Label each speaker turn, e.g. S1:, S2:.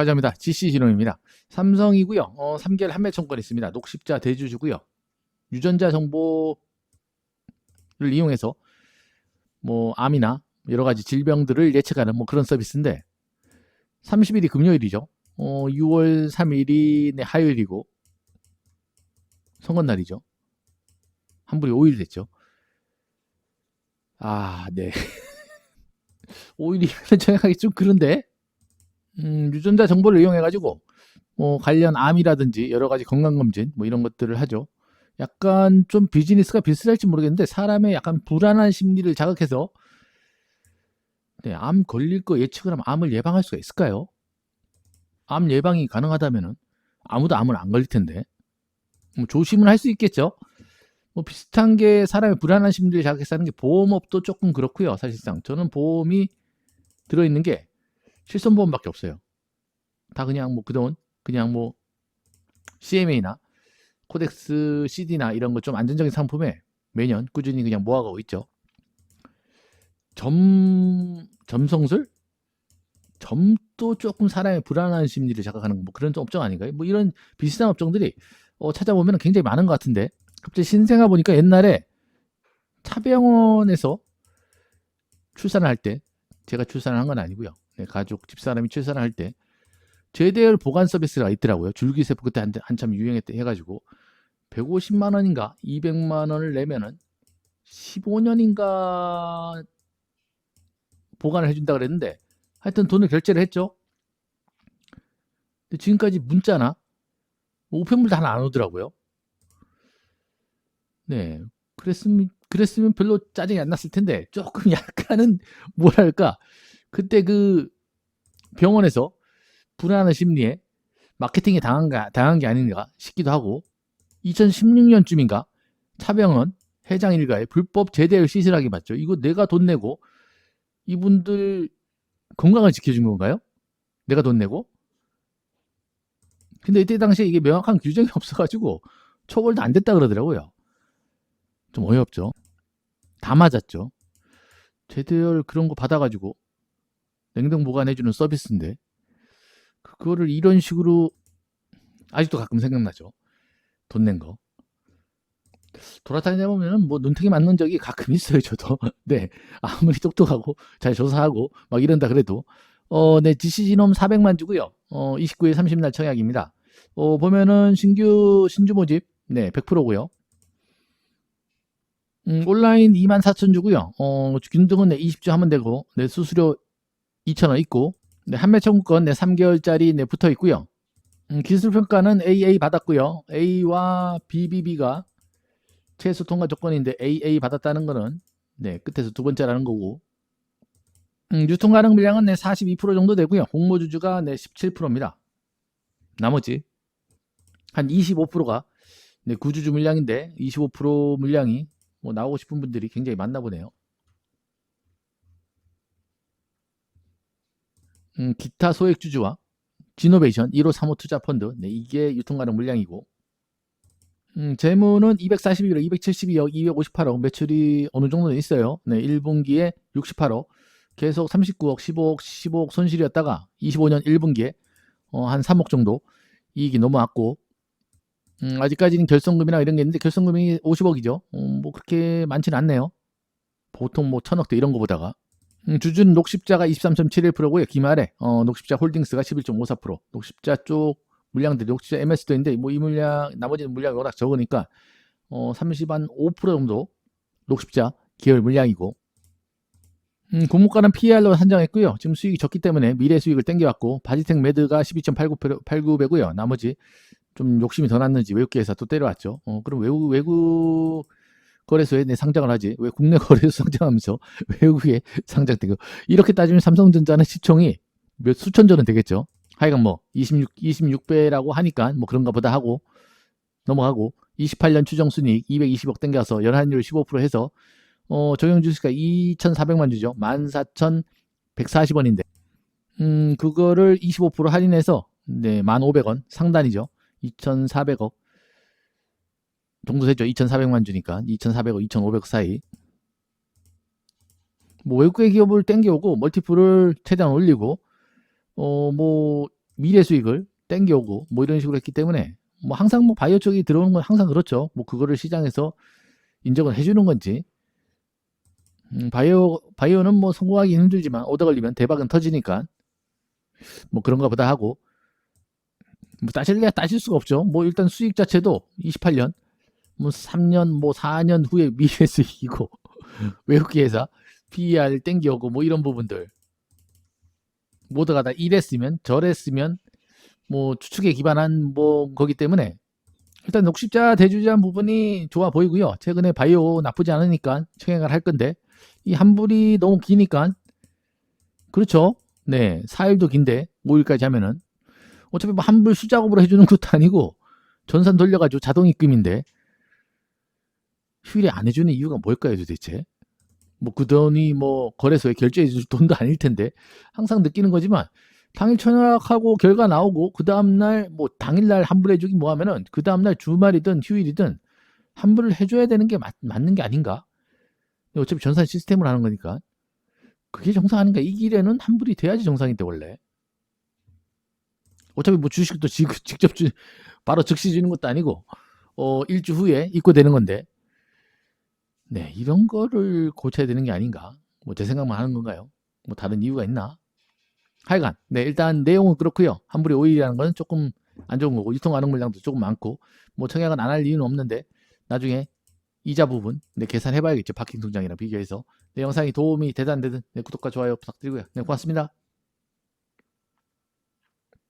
S1: 감사합니다. GC 진흥입니다. 삼성이고요. 어, 3개월 한매 청권 있습니다. 녹십자 대주주고요. 유전자 정보를 이용해서 뭐 암이나 여러 가지 질병들을 예측하는 뭐 그런 서비스인데 30일이 금요일이죠. 어, 6월 3일이 네, 화요일이고 선거날이죠. 한불이 5일 됐죠. 아, 네. 5일이면 정확하게 좀 그런데 음, 유전자 정보를 이용해 가지고 뭐 관련 암이라든지 여러 가지 건강 검진 뭐 이런 것들을 하죠. 약간 좀 비즈니스가 비슷할지 모르겠는데 사람의 약간 불안한 심리를 자극해서 네, 암 걸릴 거 예측을 하면 암을 예방할 수가 있을까요? 암 예방이 가능하다면은 아무도 암을 안 걸릴 텐데 뭐 조심은 할 수 있겠죠. 뭐 비슷한 게 사람의 불안한 심리를 자극해서 하는 게 보험업도 조금 그렇고요. 사실상 저는 보험이 들어있는 게 실손보험밖에 없어요. 다 그냥 뭐 그동안 그냥 뭐 CMA나 코덱스 CD나 이런 거 좀 안전적인 상품에 매년 꾸준히 그냥 모아가고 있죠. 점 점성술 점도 조금 사람의 불안한 심리를 자극하는 뭐 그런 업종 아닌가요? 뭐 이런 비슷한 업종들이 어, 찾아보면 굉장히 많은 것 같은데 갑자기 신생아 보니까 옛날에 차병원에서 출산을 할 때 제가 출산을 한 건 아니고요. 네, 가족 집사람이 출산을 할 때 제대열 보관 서비스가 있더라고요. 줄기세포 그때 한, 한참 유행했대 해가지고 150만 원인가 200만 원을 내면은 15년인가 보관을 해준다 그랬는데 하여튼 돈을 결제를 했죠. 근데 지금까지 문자나 뭐 우편물도 하나 안 오더라고요. 네, 그랬으면 그랬으면 별로 짜증이 안 났을 텐데 조금 약간은 뭐랄까 그때 그 병원에서 불안한 심리에 마케팅에 당한가 당한 게 아닌가 싶기도 하고 2016년쯤인가 차병원 회장 일가에 불법 제대를 시술하게 맞죠. 이거 내가 돈 내고 이분들 건강을 지켜준 건가요? 내가 돈 내고? 근데 이때 당시에 이게 명확한 규정이 없어가지고 처벌도 안 됐다 그러더라고요. 좀 어이없죠. 다 맞았죠. 제대열 그런 거 받아가지고 냉동 보관해주는 서비스인데 그거를 이런 식으로 아직도 가끔 생각나죠. 돈 낸 거. 돌아다니다 보면은 뭐 눈탱이 맞는 적이 가끔 있어요, 저도. 네. 아무리 똑똑하고 잘 조사하고 막 이런다 그래도 어, 네, GC진홈 400만 주고요. 어, 29일 30날 청약입니다. 어, 보면은 신규 신주 모집 네, 100%고요. 음, 온라인 2만 4천 주고요. 어, 균등은 네, 20주 하면 되고 네, 수수료 2,000원 있고 네, 한매 청구권 네, 3개월짜리 네, 붙어 있고요. 음, 기술 평가는 AA 받았고요. A와 BBB가 최소 통과 조건인데 AA 받았다는 거는 네, 끝에서 두 번째라는 거고. 음, 유통 가능 물량은 네, 42% 정도 되고요. 공모 주주가 네, 17%입니다. 나머지 한 25%가 네, 구주주 물량인데 25% 물량이 뭐 나오고 싶은 분들이 굉장히 많나 보네요. 음, 기타 소액 주주와 지노베이션 1호 3호 투자 펀드 네, 이게 유통 가능 물량이고 음, 재무는 241억, 272억, 258억 매출이 어느 정도는 있어요. 네, 1분기에 68억, 계속 39억, 15억, 15억 손실이었다가 25년 1분기에 어, 한 3억 정도 이익이 넘어왔고 음, 아직까지는 결성금이나 이런 게 있는데 결성금이 50억이죠. 어, 뭐 그렇게 많지는 않네요. 보통 뭐 천억대 이런 거보다가 음, 주주는 녹십자가 23.71%고요. 기말에 어, 녹십자 홀딩스가 11.54%. 녹십자 쪽 물량들이 녹십자 MS도 있는데 뭐 이 물량 나머지는 물량이 워낙 적으니까 어, 30한5% 정도 녹십자 계열 물량이고 음, 공모가는 PR로 산정했고요. 지금 수익이 적기 때문에 미래 수익을 땡겨왔고 바지텍 매드가 12.89배고요. 나머지 좀 욕심이 더 났는지 외국계에서 또 때려왔죠. 어, 그럼 외국 외국 거래소에 내 상장을 하지 왜 국내 거래소 상장하면서 외국에 상장되고 이렇게 따지면 삼성전자는 시총이 몇 수천 조는 되겠죠. 하여간 뭐 26, 26배라고 하니까 뭐 그런가 보다 하고 넘어가고 28년 추정 순이익 220억 땡겨서 연한율 15% 해서 어, 적용 주수가 2,400만 주죠. 14,140원인데 음, 그거를 25% 할인해서 네, 1,500원 상단이죠. 2,400억 정도 되죠. 2,400만 주니까 2,400억, 2,500억 사이. 뭐 외국의 기업을 땡겨오고 멀티플을 최대한 올리고 어 뭐 미래 수익을 땡겨오고 뭐 이런 식으로 했기 때문에 뭐 항상 뭐 바이오 쪽이 들어오는 건 항상 그렇죠. 뭐 그거를 시장에서 인정을 해주는 건지 음, 바이오 바이오는 뭐 성공하기 힘들지만 오다 걸리면 대박은 터지니까 뭐 그런가 보다 하고 뭐 따질래야 따질 수가 없죠. 뭐 일단 수익 자체도 28년 뭐 3년 뭐 4년 후에 미래 수익이고 외국계 회사 PER 땡겨오고 뭐 이런 부분들 모두가 다 이랬으면 저랬으면 뭐 추측에 기반한 뭐 거기 때문에 일단 녹십자 대주주한 부분이 좋아 보이고요. 최근에 바이오 나쁘지 않으니까 청약을 할 건데 이 한불이 너무 기니까 그렇죠. 네, 4일도 긴데 5일까지 하면은 어차피 뭐 한불 수작업으로 해주는 것도 아니고 전산 돌려가지고 자동 입금인데 휴일에 안 해주는 이유가 뭘까요 도대체? 뭐 그 돈이 뭐 거래소에 결제해 줄 돈도 아닐 텐데 항상 느끼는 거지만 당일 청약하고 결과 나오고 그 다음날 뭐 당일날 환불해 주기 뭐 하면은 그 다음날 주말이든 휴일이든 환불을 해줘야 되는 게 맞, 맞는 게 아닌가? 어차피 전산 시스템을 하는 거니까 그게 정상 아닌가? 이 길에는 환불이 돼야지 정상인데 원래 어차피 뭐 주식도 지, 직접 주, 바로 즉시 주는 것도 아니고 어 일주 후에 입고되는 건데 네 이런 거를 고쳐야 되는 게 아닌가? 뭐 제 생각만 하는 건가요? 뭐 다른 이유가 있나? 하여간 네 일단 내용은 그렇고요 환불이 5일이라는 건 조금 안 좋은 거고 유통 가능 물량도 조금 많고 뭐 청약은 안 할 이유는 없는데 나중에 이자 부분 네 계산해 봐야겠죠 파킹 통장이랑 비교해서 네 영상이 도움이 되든 안 되든 네, 구독과 좋아요 부탁드리고요 네 고맙습니다